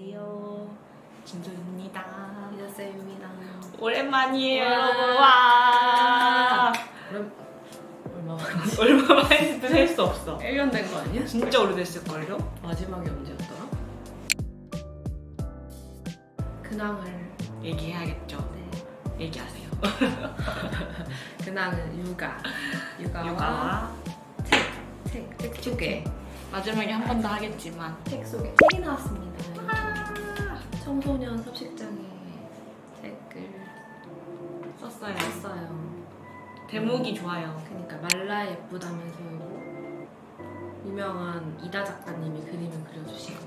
안녕하세요. 진주입니다. 이다쌤입니다. 오랜만이에요, 와. 여러분. 와. 얼마, 얼마 만이지? 얼마 만인지 셀수 없어. 1년 된 거 아니야? 진짜 오래됐을걸요? 마지막이 언제였더라? 근황을 얘기해야겠죠. 네. 얘기하세요. 근황은 육아. 육아와, 육아와 책, 책 소개. 마지막에 한 번 더 하겠지만 책 소개. 책이 나왔습니다. 청소년 섭식장의 책을 썼어요. 썼어요. 대목이 좋아요. 그러니까 말라 예쁘다면서 유명한 이다 작가님이 그림을 그려주신 거.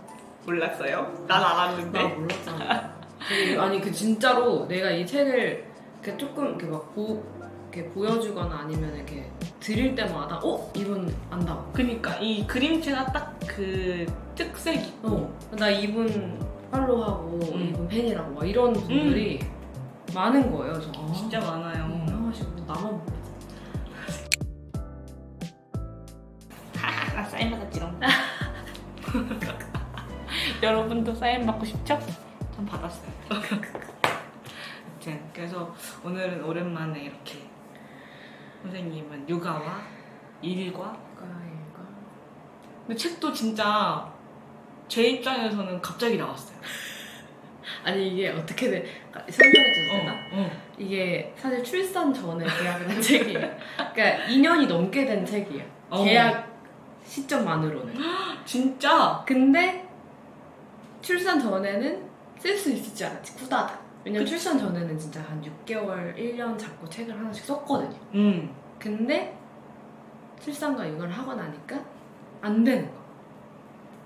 몰랐어요? 난 알았는데. 나 몰랐잖아. 되게- 아니 그 진짜로 내가 이 책을 이렇게 조금 이렇게 막 보, 이렇게 보여주거나 아니면 이렇게 드릴 때마다 어 이분 안다. 그니까 이 그림체가 딱 그 특색이 있고 어, 나 이분 팔로우하고 음. 이분 팬이라고 막 이런 분들이 많은 거예요. 저 아, 진짜 많아요. 유명하시고 나만 모르지. 나 사인 받았지롱. 여러분도 사인 받고 싶죠? 전 받았어요. 아무튼 그래서 오늘은 오랜만에 이렇게 선생님은 육아와 일과 과일과 근데 책도 진짜 제 입장에서는 갑자기 나왔어요. 아니 이게 어떻게 돼? 설명해 주세요. 되나? 어. 이게 사실 출산 전에 계약을 한 책이에요. 그러니까 2년이 넘게 된 책이에요. 어. 계약 시점만으로는. 진짜 근데 출산 전에는 쓸 수 있을지 알았지. 후다닥. 왜냐면 그치. 출산 전에는 진짜 한 6개월, 1년 잡고 책을 하나씩 썼거든요. 음 근데 출산과 육아를 하고 나니까 안 되는 거.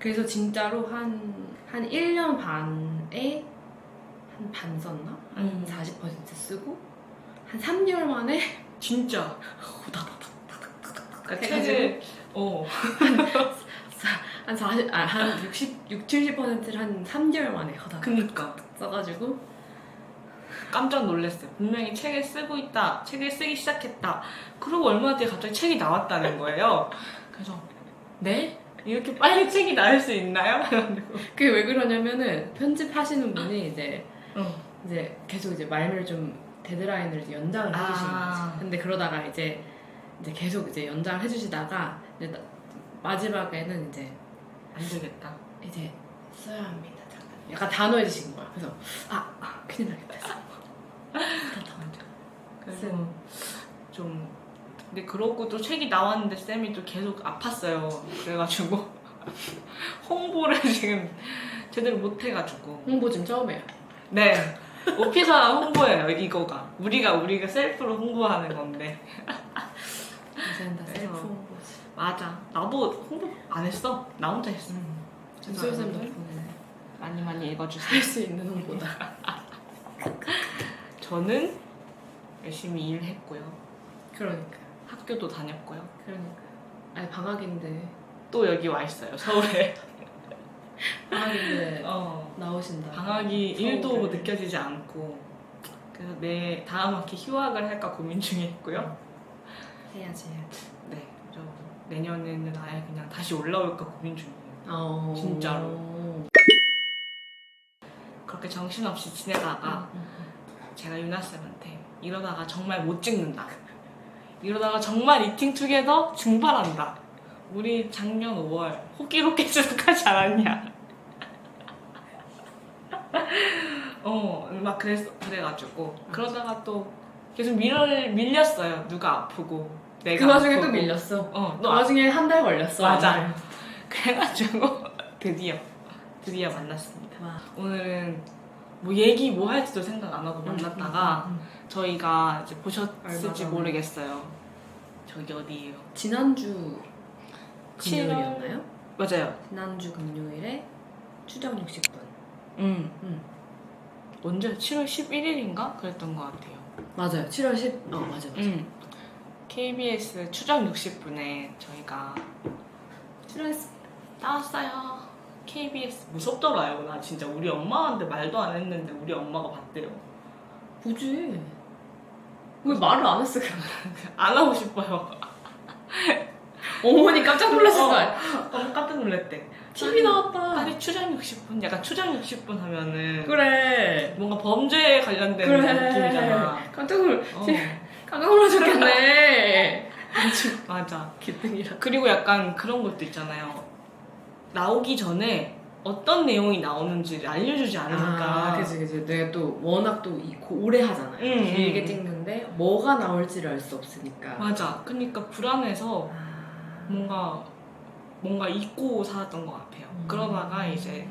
그래서 진짜로 한, 한 1년 반에 한 반 썼나? 한 음. 40% 쓰고 한 3개월 만에 진짜 그러니까? 책을 어 한 40, 아, 한 60, 6, 70%를 한 3개월 만에 호다닥 그니까 써가지고 깜짝 놀랐어요. 분명히 책을 쓰고 있다, 책을 쓰기 시작했다. 그러고 얼마 뒤에 갑자기 책이 나왔다는 거예요. 그래서 네? 이렇게 빨리 책이 나올 수 있나요? 그게 왜 그러냐면은 편집하시는 분이 이제 어. 이제 계속 이제 말미를 좀 데드라인을 이제 연장을 해주시는 아. 거지. 근데 그러다가 이제 이제 계속 이제 연장을 해주시다가 이제 나- 마지막에는 이제 안 되겠다. 이제 써야 합니다. 잠깐. 약간 단호해지신 거야. 그래서 아, 아 큰일 나겠다. 해서 그래서 쌤. 좀 근데 그러고 또 책이 나왔는데 쌤이 또 계속 아팠어요. 그래가지고 홍보를 지금 제대로 못 해가지고. 홍보 지금 처음이에요. 네. 오피사 홍보예요 이거가. 우리가 우리가 셀프로 홍보하는 건데. 이제는 다 그래서. 셀프 홍보지. 맞아. 나도 홍보 안 했어. 나 혼자 했어. 김소희 쌤 덕분에 많이 많이 읽어주세요. 할 수 있는 홍보다. 저는 열심히 일했고요. 그러니까. 학교도 다녔고요 그러니까. 아니 방학인데 또 여기 와 있어요 서울에 방학인데 어. 나오신다. 방학이 서울에. 1도 느껴지지 않고 그래서 내 다음 학기 휴학을 할까 고민 중에 있고요 해야지 해야지. 네 그래서 내년에는 아예 그냥 다시 올라올까 고민 중이에요 어. 진짜로. 그렇게 정신없이 지내다가 음, 제가 유나 쌤한테 이러다가 정말 못 찍는다. 이러다가 정말 이팅 투게더 증발한다. 우리 작년 5월 호기롭게 시작하지 않았냐. 어, 막 그랬, 그래가지고. 그러다가 또 계속 밀, 밀렸어요. 누가 아프고. 내가 그 와중에 아프고. 또 밀렸어. 어, 그 너 아, 와중에 한 달 걸렸어. 맞아. 그래가지고 드디어, 드디어 만났습니다. 와. 오늘은 뭐 얘기 뭐 할지도 생각 안 하고 만났다가 음, 음, 음. 저희가 이제 보셨을지 전에. 모르겠어요. 저기 어디예요? 지난주 칠- 금요일이었나요? 맞아요. 지난주 금요일에 추정 60분. 음. 음. 언제? 7월 11일인가? 그랬던 것 같아요. 맞아요. 7월 10. 어 맞아 맞아. 음. KBS 추정 60분에 저희가 출연했어. 나왔어요. KBS 무섭더라요. 나 진짜 우리 엄마한테 말도 안 했는데 우리 엄마가 봤대요. 보지. 왜 말을 안 했어? 그럼? 안 하고 싶어요. 어머니 깜짝 놀랐을 어. 거야. 너무 깜짝 놀랐대. TV 나왔다. 아니 추장 60분, 약간 추장 60분 하면은 그래. 뭔가 범죄에 관련된 그래. 느낌이잖아. 깜짝 놀 어, 깜짝 놀라셨겠네. 맞아. 기등이라. 그리고 약간 그런 것도 있잖아요. 나오기 전에 어떤 내용이 나오는지를 알려주지 않으니까. 아, 그치, 그치. 내가 또 워낙 또 이- 고- 오래 하잖아요. 응, 길게 응. 찍는데 뭐가 나올지를 알 수 없으니까. 맞아. 그러니까 불안해서 아. 뭔가 뭔가 잊고 살았던 것 같아요. 음. 그러다가 이제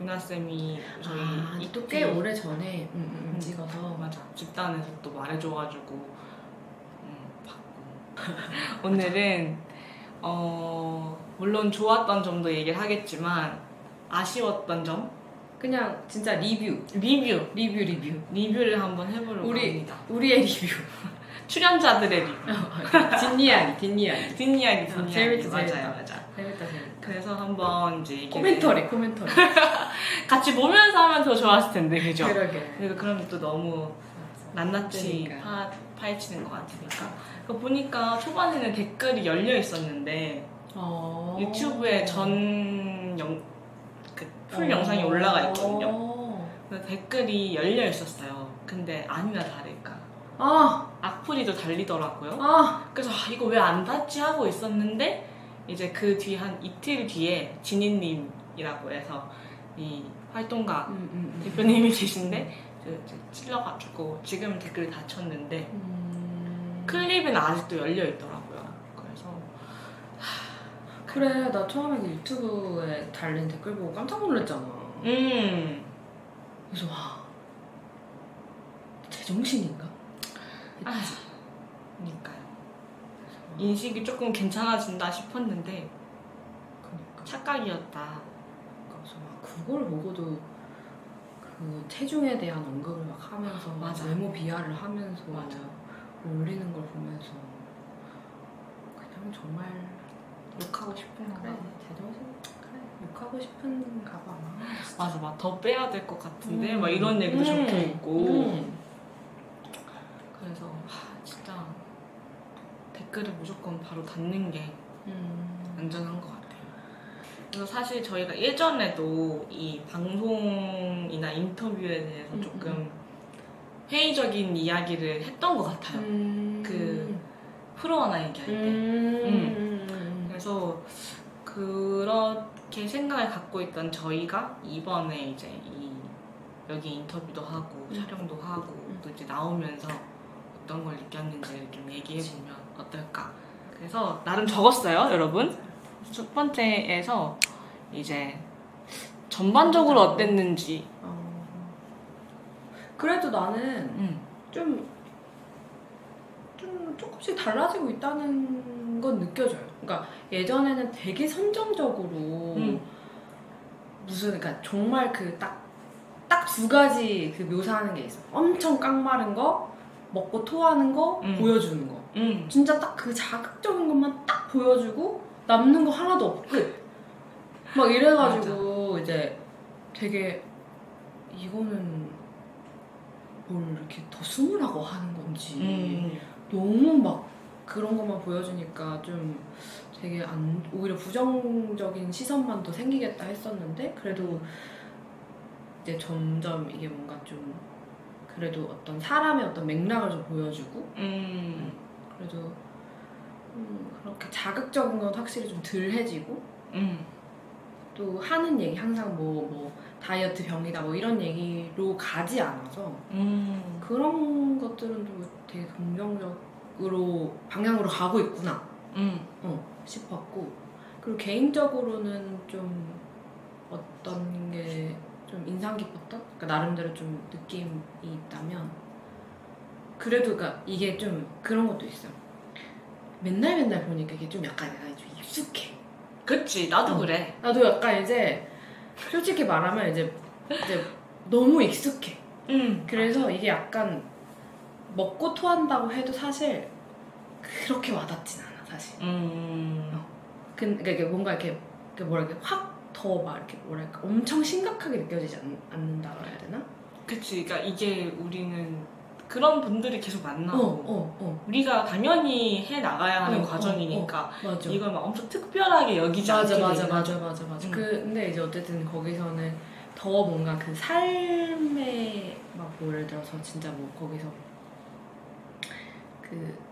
유나 쌤이 저희 아, 이때 또꽤 오래 전에 음, 음, 음, 음. 찍어서 맞아 집단에서 또 말해줘가지고 음, 봤고 오늘은 어 물론 좋았던 점도 얘기를 하겠지만 아쉬웠던 점 그냥 진짜 리뷰, 리뷰 리뷰, 리뷰. 리뷰를 한번 해보려고 우리- 합니다. 우리의 리뷰. 출연자들의 리뷰. 뒷이야기, 뒷이야기. 뒷이야기 어, 뒷이야기 재밌지, 맞아요 재밌다. 맞아. 재밌다, 재밌다. 그래서 한번 이제 얘기를 코멘터리, 코멘터리. 같이 보면서 하면 더 좋았을 텐데 그죠? 그러게. 그리고 그러면 또 너무 낱낱이 그러니까. 파, 파헤치는 것 같으니까 그 보니까 초반에는 댓글이 열려 있었는데 어. 유튜브에 전영그 풀 어. 영상이 올라가 있거든요. 어. 그래서 댓글이 열려 있었어요. 근데 아니나 다를까 아, 악플이 또 달리더라고요. 아. 그래서 아, 이거 왜안 닫지 하고 있었는데 이제 그 뒤 한 이틀 뒤에 진희님이라고 해서 이 활동가 음, 음, 음. 대표님이 계신데 그 이제 찔러가지고 지금 댓글이 닫혔는데 음. 클립은 아직도 열려 있더라고요. 그래서 그래, 나 처음에 그 유튜브에 달린 댓글 보고 깜짝 놀랐잖아. 음 그래서 와, 제정신인가? 아, 그러니까요. 인식이 조금 괜찮아진다 싶었는데 그러니까. 착각이었다. 그래서 막 그걸 보고도 그 체중에 대한 언급을 막 하면서 맞아. 외모 비하를 하면서 맞아. 올리는 걸 보면서 그냥 정말 욕하고 싶은가 그래 봐. 제정신 그래 욕하고 싶은가 봐. 맞아, 막 더 빼야 될 것 같은데 음. 막 이런 얘기도 음. 적혀 있고 음. 그래서 하, 진짜 댓글을 무조건 바로 닫는 게 음. 안전한 것 같아요. 그래서 사실 저희가 예전에도 이 방송이나 인터뷰에 대해서 음, 조금 회의적인 이야기를 했던 것 같아요. 음. 그 프로하나 얘기할 때. 음. 그래서 그렇게 생각을 갖고 있던 저희가 이번에 이제 이 여기 인터뷰도 하고 음. 촬영도 하고 음. 또 이제 나오면서 어떤 걸 느꼈는지를 좀 얘기해 보면 어떨까. 그래서 나름 적었어요, 여러분. 첫 번째에서 이제 전반적으로 어땠는지. 어. 그래도 나는 음. 좀, 좀 조금씩 달라지고 있다는 건 느껴져요. 그러니까 예전에는 되게 선정적으로 음. 무슨, 그러니까 정말 그 딱, 딱 두 가지 그 묘사하는 게 있어. 엄청 깡마른 거, 먹고 토하는 거, 음. 보여주는 거. 음. 진짜 딱 그 자극적인 것만 딱 보여주고 남는 거 하나도 없고 끝. 막 이래가지고 이제 되게 이거는 뭘 이렇게 더 숨으라고 하는 건지 음. 너무 막 그런 것만 보여주니까 좀 되게 안 오히려 부정적인 시선만 더 생기겠다 했었는데 그래도 이제 점점 이게 뭔가 좀 그래도 어떤 사람의 어떤 맥락을 좀 보여주고 음. 그래도 음, 그렇게 자극적인 건 확실히 좀 덜해지고 음. 또 하는 얘기 항상 뭐 뭐 다이어트 병이다 뭐 이런 얘기로 가지 않아서 음. 그런 것들은 또 되게 긍정적 으로 방향으로 가고 있구나 음. 어, 싶었고 그리고 개인적으로는 좀 어떤 게 좀 인상 깊었던 그러니까 나름대로 좀 느낌이 있다면 그래도 그러니까 이게 좀 그런 것도 있어 요 맨날 맨날 보니까 이게 좀 약간 약간 좀 익숙해 그치, 나도 어. 그래. 나도 약간 이제 솔직히 말하면 이제 이제 너무 익숙해 음. 그래서 이게 약간 먹고 토한다고 해도 사실 그렇게 와닿진 않아 사실 음. 그, 그러니까 이게 뭔가 이렇게 그 이렇게 확더 막 이렇게 뭐랄까 엄청 심각하게 느껴지지 않, 않는다 그래야 되나? 그치, 그러니까 이게 우리는 그런 분들이 계속 만나고 어, 어, 우리가 당연히 해 나가야 하는 어, 과정이니까 어. 맞아. 이걸 막 엄청 특별하게 여기지 맞아 않게 맞아 되는 맞아 맞아 맞아. 음. 그 근데 이제 어쨌든 거기서는 더 뭔가 그 삶의 막 뭐 예를 들어서 진짜 뭐 거기서 그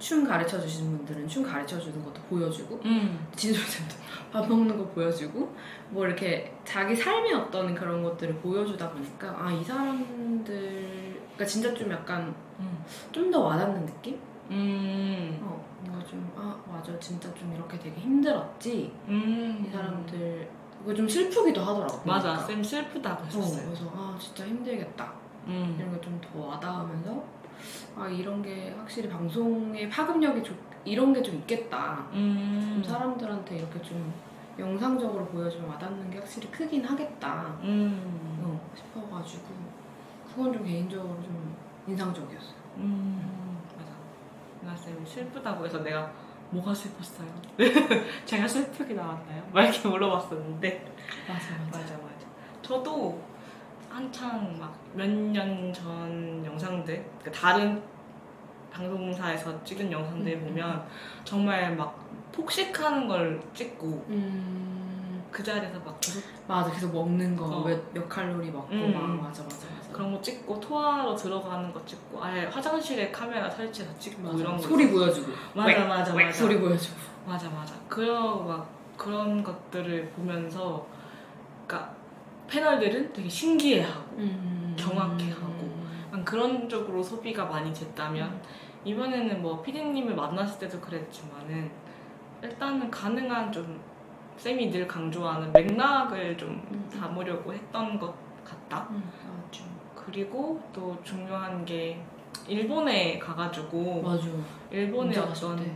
춤 가르쳐 주시는 분들은 춤 가르쳐 주는 것도 보여주고 음. 진솔쌤도 밥 먹는 거 보여주고 뭐 이렇게 자기 삶의 어떤 그런 것들을 보여주다 보니까 아 이 사람들 그러니까 진짜 좀 약간 음. 좀더 와닿는 느낌? 음. 어 뭔가 좀 아 맞아 진짜 좀 이렇게 되게 힘들었지 음. 이 사람들 그거 좀 슬프기도 하더라고 맞아. 쌤 슬프다고 어, 했었어요 그래서 아 진짜 힘들겠다 음. 이런 게좀더 와닿으면서 아 이런 게 확실히 방송의 파급력이 좀 이런 게 좀 있겠다 음. 좀 사람들한테 이렇게 좀 영상적으로 보여주면 와닿는 게 확실히 크긴 하겠다 음. 어, 싶어가지고 그건 좀 개인적으로 좀 인상적이었어요 음. 맞아 누나 쌤이 슬프다고 해서 내가 뭐가 슬펐어요? 제가 슬프게 나왔나요? 막 이렇게 물어봤었는데 맞아 맞아 맞아. 저도 한창 막 몇 년 전 영상들, 그 다른 방송사에서 찍은 영상들 음, 보면 정말 막 폭식하는 걸 찍고 음 그 자리에서 막 계속 맞아 계속 먹는 거 어. 몇 몇 칼로리 먹고 음, 막 음. 맞아 맞아 맞아 그런 거 찍고 토하러 들어가는 거 찍고 아예 화장실에 카메라 설치해서 찍고 맞아. 이런 거 소리 있었어. 보여주고 맞아 웩, 맞아 웩 맞아 소리 보여주고 맞아 맞아 그런 막 그런 것들을 보면서 그러니까 패널들은 되게 신기해하고 음. 경악해하고. 그런 쪽으로 소비가 많이 됐다면 이번에는 뭐 피디님을 만났을 때도 그랬지만은 일단은 가능한 좀 쌤이 늘 강조하는 맥락을 좀 음. 담으려고 했던 것 같다. 음, 맞아 그리고 또 중요한 게 일본에 가가지고 맞아 일본의 갔을 어떤 때.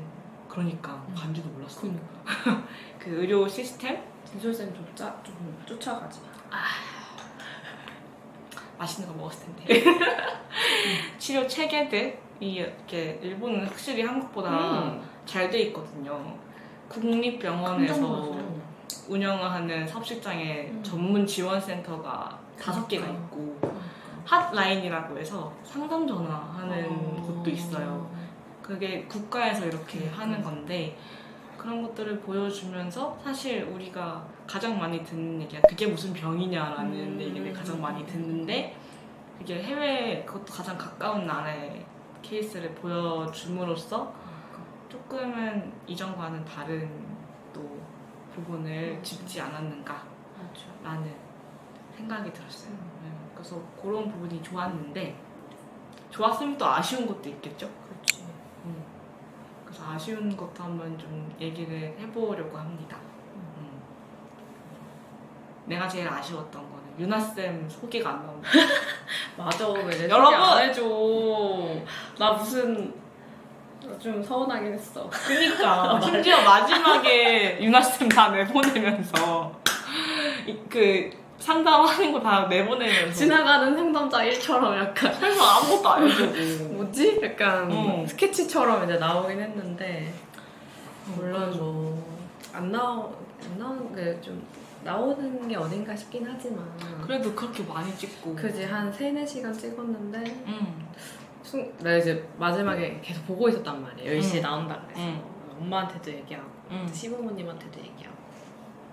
그러니까 음. 간지도 몰랐어. 그니까 그 의료 시스템 진솔쌤 쫓아 좀 쫓아가지 맛있는 거 먹었을 텐데 치료 체계들이 이렇게 일본은 확실히 한국보다 음. 잘돼 있거든요. 국립병원에서 운영하는 섭식장에 음. 전문 지원센터가 다섯 개가 그러니까. 있고 핫라인이라고 해서 상담 전화하는 어. 곳도 있어요. 그게 국가에서 이렇게 음. 하는 건데 그런 것들을 보여주면서 사실 우리가 가장 많이 듣는 얘기가 그게 무슨 병이냐라는 음. 얘기를 가장 많이 듣는데 그게 해외 그것도 가장 가까운 나라의 케이스를 보여줌으로써 조금은 이전과는 다른 또 부분을 맞아. 짚지 않았는가 라는 맞아 생각이 들었어요. 음. 네, 그래서 그런 부분이 좋았는데 좋았으면 또 아쉬운 것도 있겠죠. 그래서 아쉬운 것도 한번 좀 얘기를 해보려고 합니다. 음. 내가 제일 아쉬웠던 거는 유나쌤 소개가 안 나온다. 맞아 왜내 여러분! 안 해줘 나 무슨 좀 서운하긴 했어 그니까 심지어 마지막에 유나쌤 다 내보내면서 이- 그 상담하는 거 다 내보내면서 지나가는 상담자 일처럼 약간 설마 아무것도 안 해주고 뭐지? 약간 어. 스케치처럼 이제 나오긴 했는데 물론 그래서 뭐안 나오 안 나오는 게 좀 나오는 게 어딘가 싶긴 하지만 그래도 그렇게 많이 찍고 그지 한 3, 4시간 찍었는데 응. 순, 나 이제 마지막에 계속 보고 있었단 말이야 10시에 응. 나온다 그래서 응. 엄마한테도 얘기하고 응. 시부모님한테도 얘기하고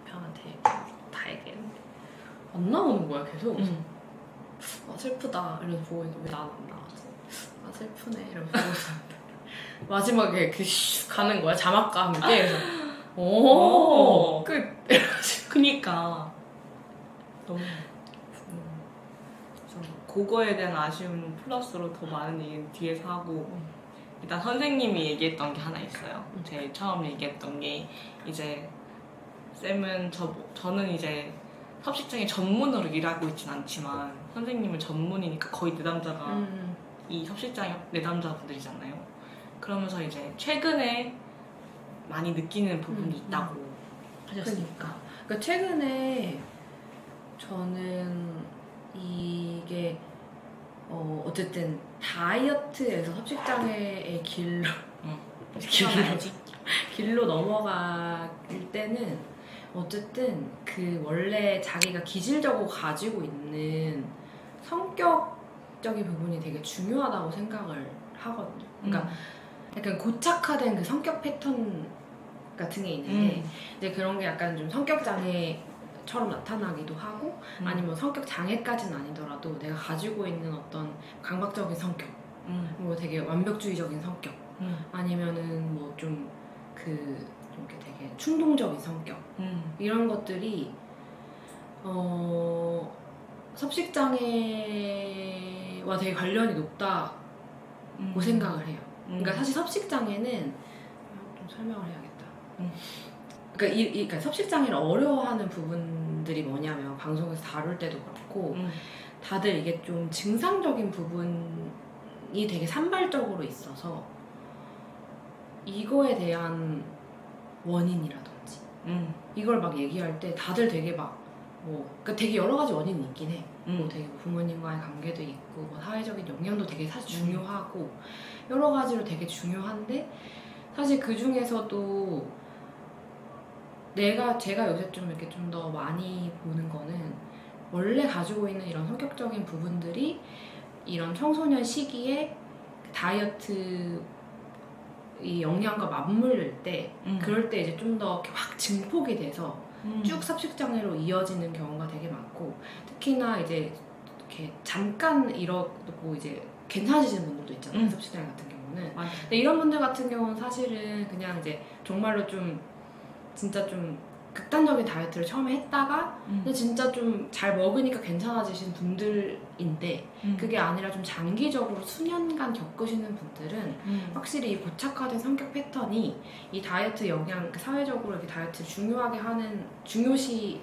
편한테 얘기하고 다 얘기했는데 안 나오는 거야 계속 응. 아 슬프다 이러면서 보고 있는데 왜 나는 안 나왔지? 아 슬프네 이러면서 보고 있었는데 마지막에 그슉 가는 거야 자막과 함께 그래서 오. 오 끝 그니까 너무 음. 그래서 그거에 대한 아쉬움은 플러스로 더 많은 얘기 뒤에서 하고 음. 일단 선생님이 얘기했던 게 하나 있어요. 음. 제일 처음 얘기했던 게 이제 쌤은 저 저는 이제 섭식장에 전문으로 일하고 있진 않지만 선생님은 전문이니까 거의 내담자가 음. 이 협실장 내담자분들이잖아요. 그러면서 이제 최근에 많이 느끼는 부분이 음, 있다고 하셨으니까. 그러니까 그러니까 최근에 저는 이게 어 어쨌든 다이어트에서 섭식장애의 길로 응. 길로. 길로 넘어갈 때는 어쨌든 그 원래 자기가 기질적으로 가지고 있는 성격 성격적인 부분이 되게 중요하다고 생각을 하거든요. 그러니까 음. 약간 고착화된 그 성격 패턴 같은 게 있는데 음. 이제 그런 게 약간 좀 성격 장애 처럼 나타나기도 하고 음. 아니면 성격 장애까지는 아니더라도 내가 가지고 있는 어떤 강박적인 성격, 음. 뭐 되게 완벽주의적인 성격, 음. 아니면은 뭐 좀그 좀 이렇게 되게 충동적인 성격 음. 이런 것들이 어 섭식 장애와 되게 관련이 높다고 음. 생각을 해요. 음. 그러니까 사실 섭식 장애는 아, 좀 설명을 해야겠다. 음. 그러니까, 이, 이- 그러니까 섭식 장애를 어려워하는 부분들이 뭐냐면 방송에서 다룰 때도 그렇고 음. 다들 이게 좀 증상적인 부분이 되게 산발적으로 있어서 이거에 대한 원인이라든지 음. 이걸 막 얘기할 때 다들 되게 막 뭐, 그러니까 되게 여러 가지 원인이 있긴 해. 뭐 음. 되게 부모님과의 관계도 있고, 뭐 사회적인 영향도 되게 사실 음. 중요하고, 여러 가지로 되게 중요한데, 사실 그 중에서도 내가, 제가 요새 좀 이렇게 좀 더 많이 보는 거는, 원래 가지고 있는 이런 성격적인 부분들이 이런 청소년 시기에 그 다이어트 이 영향과 맞물릴 때, 음. 그럴 때 이제 좀 더 확 증폭이 돼서 음. 쭉 섭식 장애로 이어지는 경우가 되게 많고 특히나 이제 이렇게 잠깐 이러고 이제 괜찮아지시는 분들도 있잖아요 음. 섭식 장애 같은 경우는 맞아. 근데 이런 분들 같은 경우는 사실은 그냥 이제 정말로 좀 진짜 좀 극단적인 다이어트를 처음에 했다가 음. 근데 진짜 좀 잘 먹으니까 괜찮아지신 분들인데 음. 그게 아니라 좀 장기적으로 수년간 겪으시는 분들은 음. 확실히 이 고착화된 성격 패턴이 이 다이어트 영향, 그 사회적으로 이렇게 다이어트 중요하게 하는 중요시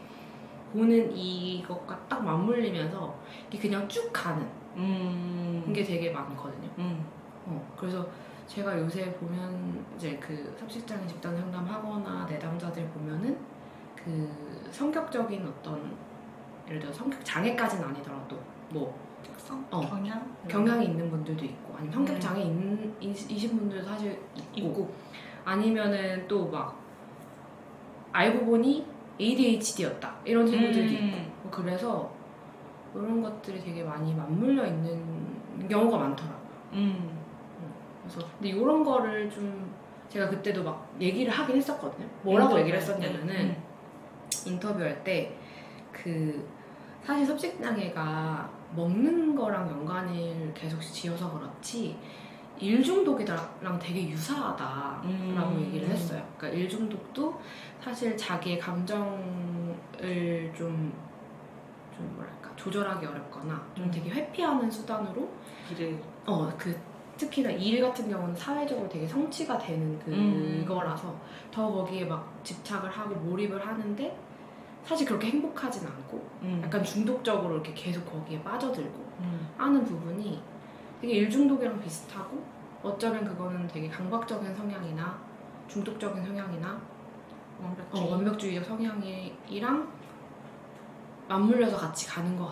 보는 이것과 딱 맞물리면서 이게 그냥 쭉 가는 음. 게 되게 많거든요. 음. 어, 그래서 제가 요새 보면 이제 그 섭식장애 집단 상담하거나 내담자들 보면은 그 성격적인 어떤 예를 들어 성격 장애까지는 아니더라도 뭐 특성? 어. 경향? 경향이 있는 분들도 있고 아니면 성격 음. 장애 있는 이신 분들도 사실 있고, 있고. 아니면은 또 막 알고 보니 ADHD였다 이런 친구들도 음. 있고 뭐 그래서 이런 것들이 되게 많이 맞물려 있는 경우가 많더라고요. 음. 그래서 근데 이런 거를 좀 제가 그때도 막 얘기를 하긴 했었거든요. 뭐라고 얘기를. 했었냐면은 음. 인터뷰할 때 그 사실 섭식장애가 먹는 거랑 연관을 계속 지어서 그렇지 일 중독이랑 되게 유사하다라고 음. 얘기를 했어요. 그러니까 일 중독도 사실 자기의 감정을 좀, 좀 뭐랄까 조절하기 어렵거나 좀 음. 되게 회피하는 수단으로 비례. 어그 특히나 일 같은 경우는 사회적으로 되게 성취가 되는 음. 그거라서 더 거기에 막 집착을 하고 몰입을 하는데 사실 그렇게 행복하진 않고 음. 약간 중독적으로 이렇게 계속 거기에 빠져들고 음. 하는 부분이 되게 일중독이랑 비슷하고 어쩌면 그거는 되게 강박적인 성향이나 중독적인 성향이나 완벽주의. 어, 완벽주의적 성향이랑 맞물려서 같이 가는 것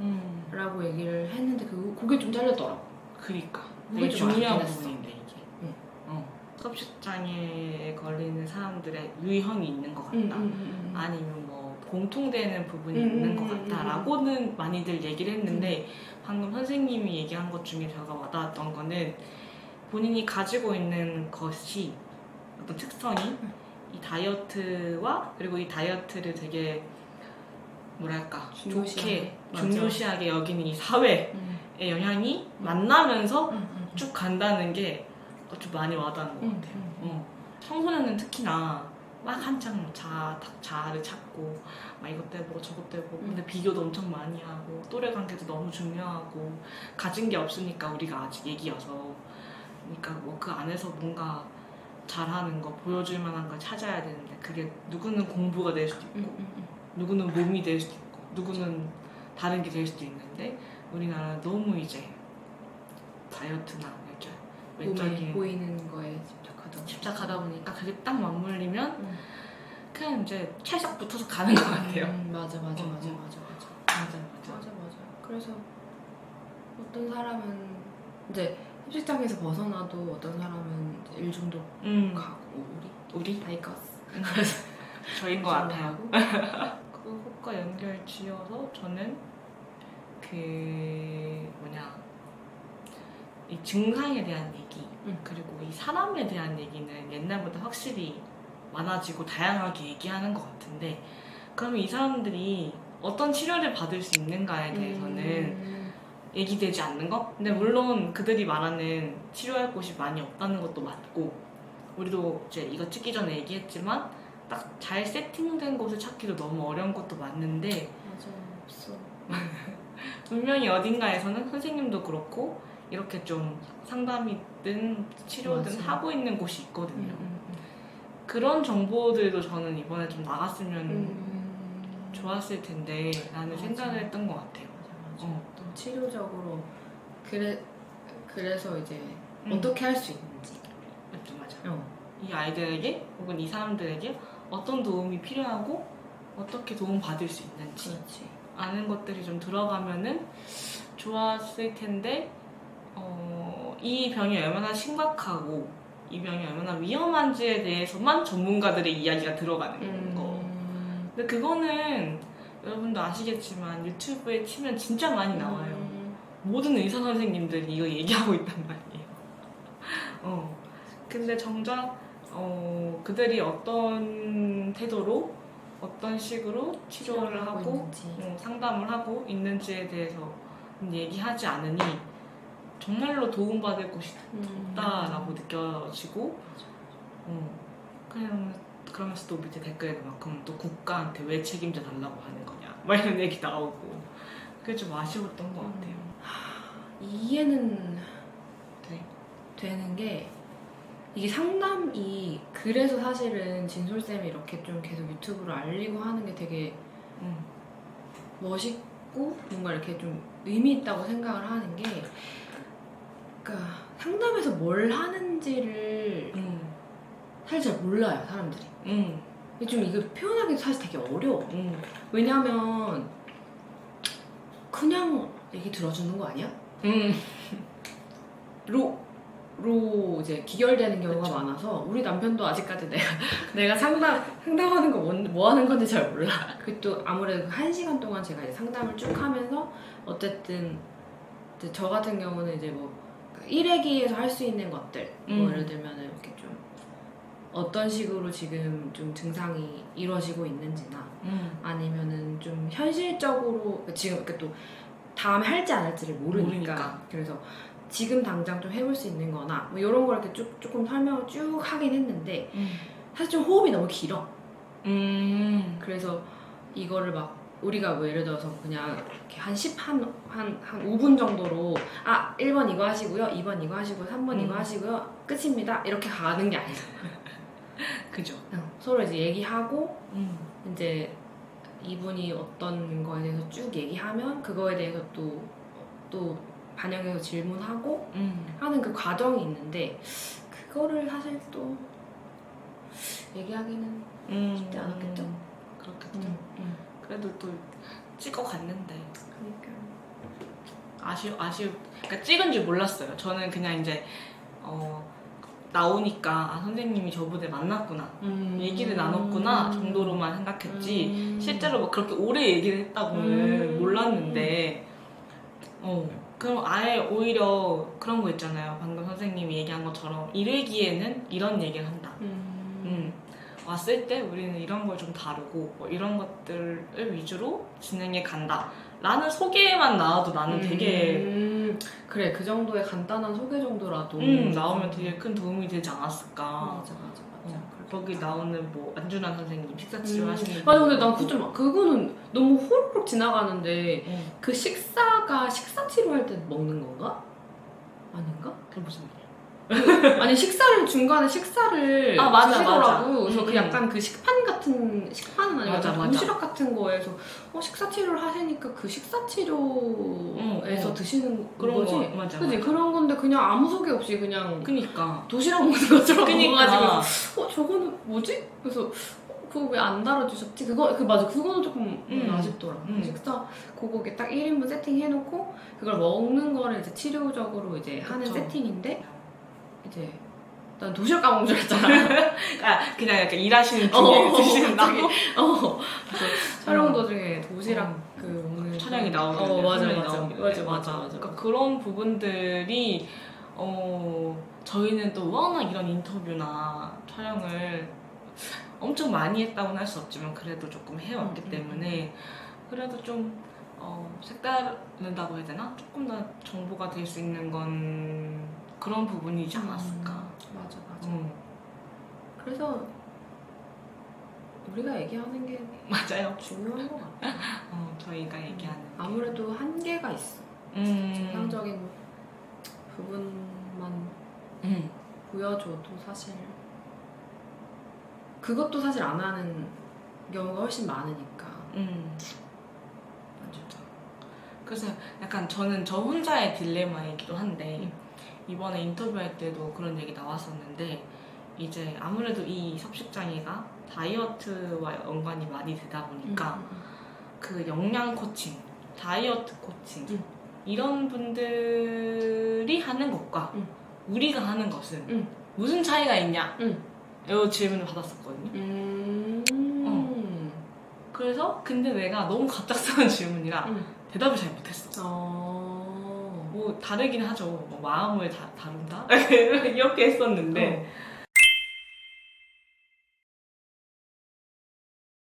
음. 같다라고 얘기를 했는데 그 그게 좀 잘렸더라고. 그니까. 되게 좀 중요한. 부분인데 이게. 응. 어. 섭식장애에 걸리는 사람들의 유형이 있는 것 같다. 음, 음. 아니면 뭐 공통되는 부분이 음, 있는 음, 것 음, 음, 같다라고는 많이들 얘기를 했는데 방금 선생님이 얘기한 것 중에 제가 와닿았던 거는 본인이 가지고 있는 것이 어떤 특성이 이 다이어트와 그리고 이 다이어트를 되게 뭐랄까 중요시하게. 좋게. 중요시하게 여기는 이 사회의 음, 영향이 만나면서 쭉 간다는 게 좀 많이 와닿는 것 음, 같아요. 음. 어. 청소년은 특히나 막 한창 자, 자아를 찾고 막 이것 때보고 저것 때보고 근데 비교도 엄청 많이 하고 또래 관계도 너무 중요하고 가진 게 없으니까 우리가 아직 얘기여서 그러니까 뭐 그 안에서 뭔가 잘하는 거 보여줄 만한 걸 찾아야 되는데 그게 누구는 공부가 될 수도 있고 음, 음, 음. 누구는 몸이 될 수도 있고 누구는 다른 게 될 수도 있는데 우리나라는 너무 이제 다이어트나 이렇게 몸에 외적인 보이는 거에 집착하다 보니까 그게 딱 맞물리면 음. 그냥 이제 찰싹 붙어서 가는 것 같아요. 음, 맞아 맞아 어, 맞아 어. 맞아 맞아 맞아 맞아 맞아 그래서 어떤 사람은 이제 흡식장에서 벗어나도 어떤 사람은 이제 일중독 음, 가고 우리 우리 다이커스 저인 것 같아요. 그것과 연결 지어서 저는 그 뭐냐 이 증상에 대한 얘기 음. 그리고 이 사람에 대한 얘기는 옛날보다 확실히 많아지고 다양하게 얘기하는 것 같은데 그러면 이 사람들이 어떤 치료를 받을 수 있는가에 대해서는 음. 얘기되지 않는 거? 근데 물론 그들이 말하는 치료할 곳이 많이 없다는 것도 맞고 우리도 이제 이거 찍기 전에 얘기했지만 딱 잘 세팅된 곳을 찾기도 너무 어려운 것도 맞는데 맞아 없어. 분명히 어딘가에서는 선생님도 그렇고 이렇게 좀 상담이든 치료든 맞아. 하고 있는 곳이 있거든요. 음, 그런 정보들도 저는 이번에 좀 나갔으면 음. 좋았을 텐데 라는 맞아. 생각을 했던 것 같아요. 맞아. 어. 또 치료적으로 그래 그래서 이제 음. 어떻게 할 수 있는지. 맞죠, 맞아. 어. 이 아이들에게 혹은 이 사람들에게 어떤 도움이 필요하고 어떻게 도움 받을 수 있는지 그렇지. 아는 것들이 좀 들어가면은 좋았을 텐데 어, 이 병이 얼마나 심각하고 이 병이 얼마나 위험한지에 대해서만 전문가들의 이야기가 들어가는 음. 거. 근데 그거는 여러분도 아시겠지만 유튜브에 치면 진짜 많이 나와요. 음. 모든 의사 선생님들이 이거 얘기하고 있단 말이에요. 어. 근데 정작 어, 그들이 어떤 태도로 어떤 식으로 치료를 하고. 어, 상담을 하고 있는지에 대해서 얘기하지 않으니 정말로 도움받을 곳이 음. 없다라고 느껴지고 어, 그냥 그러면서 또 밑에 댓글에 막 그럼 또 국가한테 왜 책임져 달라고 하는 거냐 막 이런 얘기 나오고 그게 좀 아쉬웠던 것 같아요. 이해는 네. 되는 게 이게 상담이 그래서 사실은 진솔쌤이 이렇게 좀 계속 유튜브로 알리고 하는 게 되게 음. 멋있고 뭔가 이렇게 좀 의미 있다고 생각을 하는 게 그러니까 상담에서 뭘 하는지를 음. 사실 잘 몰라요 사람들이 음. 근데 좀 이거 표현하기도 사실 되게 어려워 음. 왜냐면 그냥 얘기 들어주는 거 아니야? 음. 로, 로 이제 기결되는 경우가 그쵸. 많아서 우리 남편도 아직까지 내가 내가 상담 상담하는 거 뭐 하는 건지 잘 몰라. 그또 아무래도 한 시간 동안 제가 이제 상담을 쭉 하면서 어쨌든 저 같은 경우는 이제 뭐 일회기에서 할 수 있는 것들 뭐 음. 예를 들면 이렇게 좀 어떤 식으로 지금 좀 증상이 이루어지고 있는지나 음. 아니면은 좀 현실적으로 지금 이렇게 또 다음에 할지 안 할지를 모르니까, 모르니까. 그래서 지금 당장 좀 해볼 수 있는 거나 뭐 이런 걸 이렇게 쭉, 조금 설명을 쭉 하긴 했는데 음. 사실 좀 호흡이 너무 길어 음. 그래서 이거를 막 우리가 뭐 예를 들어서 그냥 이렇게 한 10, 한, 한, 한 5분 정도로 아 1번 이거 하시고요 2번 이거 하시고요 3번 이거 음. 하시고요 끝입니다 이렇게 가는 게 아니야 그죠. 서로 이제 얘기하고 음. 이제 이분이 어떤 거에 대해서 쭉 얘기하면 그거에 대해서 또, 또 반영해서 질문하고 음. 하는 그 과정이 있는데 그거를 사실 또 얘기하기는 음. 쉽지 않았겠죠? 그렇겠죠. 음. 그래도 또 찍어 갔는데 그러니까 아쉬 아쉬. 그러니까 찍은 줄 몰랐어요. 저는 그냥 이제 어 나오니까 아 선생님이 저분을 만났구나. 음. 얘기를 나눴구나 정도로만 생각했지 음. 실제로 막 그렇게 오래 얘기를 했다고는 음. 몰랐는데 어 그럼 아예 오히려 그런 거 있잖아요 방금 선생님이 얘기한 것처럼 일회기에는 이런 얘기를 한다 음. 음. 왔을 때 우리는 이런 걸 좀 다루고 뭐 이런 것들을 위주로 진행해 간다 라는 소개만 나와도 나는 되게 음. 그래 그 정도의 간단한 소개 정도라도 음, 나오면 되게 큰 도움이 되지 않았을까 맞아 맞아 맞아 어, 거기 나오는 뭐 안준환 선생님 식사 치료 하시는 음. 맞아 근데 분. 난 그거 좀 그거는 너무 호로록 지나가는데 어, 그 식사가 식사 치료할 때 먹는 건가? 아닌가? 그게 무슨 말이야 아니 식사를 중간에 식사를 아, 맞아, 드시더라고. 맞아. 그래서 그 음. 약간 그 식판 같은 식판은 아니고 맞아, 맞아. 도시락 같은 거에서 어 식사 치료를 하시니까 그 식사 치료에서 어. 드시는 그런 거지. 거 맞아 그지. 그런 건데 그냥 아무 소개 없이 그냥 그니까 도시락 먹는 것처럼 그니까 어 저거는 뭐지? 그래서 어, 그거 왜안 달아주셨지? 그거 그 맞아 그거는 조금 음. 아쉽더라. 음. 식사 그거게 딱 1인분 세팅 해놓고 그걸 먹는 거를 이제 치료적으로 이제 하는 그쵸. 세팅인데 이제 난 도시락 까먹은 줄 알았잖아. 아, 그냥 약간 일하시는 어, 중에 드시는다고? 어. 그래서 촬영 도중에 도시락 어. 그 오늘 촬영이 나오게 어 맞아 맞아 맞아 돼. 맞아 맞아 그러니까 그런 부분들이 어 저희는 또 워낙 이런 인터뷰나 촬영을 엄청 많이 했다고는 할 수 없지만 그래도 조금 해왔기 음, 음, 때문에 그래도 좀 어, 색다르다고 해야 되나? 조금 더 정보가 될 수 있는 건 그런 부분이지 않았을까. 맞아 맞아 음, 그래서 우리가 얘기하는 게 맞아요. 중요한 것 같아 어, 저희가 얘기하는. 아무래도 한계가 있어 음, 정상적인 부분만 음, 보여줘도 사실 그것도 사실 안 하는 경우가 훨씬 많으니까 음. 맞아. 그래서 약간 저는 저 혼자의 딜레마이기도 한데 음. 이번에 인터뷰할 때도 그런 얘기 나왔었는데 이제 아무래도 이 섭식장애가 다이어트와 연관이 많이 되다 보니까 음, 그 영양 코칭, 다이어트 코칭 음. 이런 분들이 하는 것과 음. 우리가 하는 것은 음. 무슨 차이가 있냐? 음. 이 질문을 받았었거든요. 음. 그래서 근데 내가 너무 갑작스러운 질문이라 음. 대답을 잘 못했어. 어. 뭐 다르긴 하죠. 뭐 마음을 다, 다룬다 이렇게 했었는데 어.